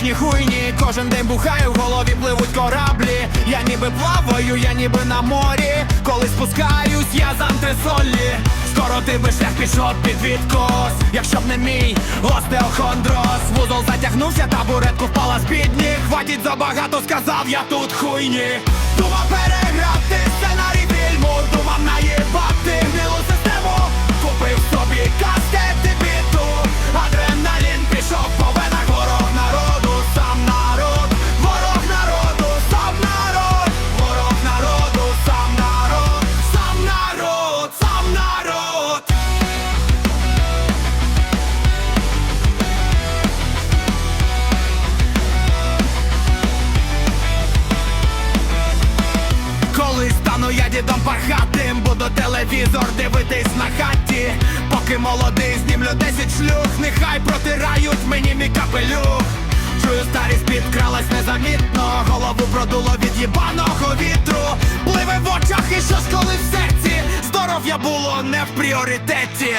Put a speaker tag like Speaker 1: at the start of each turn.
Speaker 1: вічні хуйні, кожен день бухаю, в голові пливуть кораблі. Я ніби плаваю, я ніби на морі. Коли спускаюсь, я з антресолі. Скоро ти би шлях пішов під відкос. Якщо б не мій остеохондроз Вузол затягнувся, табуретку впала з під Хватить забагато, сказав я тут хуйні. Думав переграти дідом багатим буду телевізор дивитись на хаті. Поки молодий, знімлю 10 шлюх, нехай протирають мені мій капелюх. Чую, старість підкралась незамітно, голову продуло від їбаного вітру. Пливе в очах і щось коли в серці. Здоров'я було не в пріоритеті.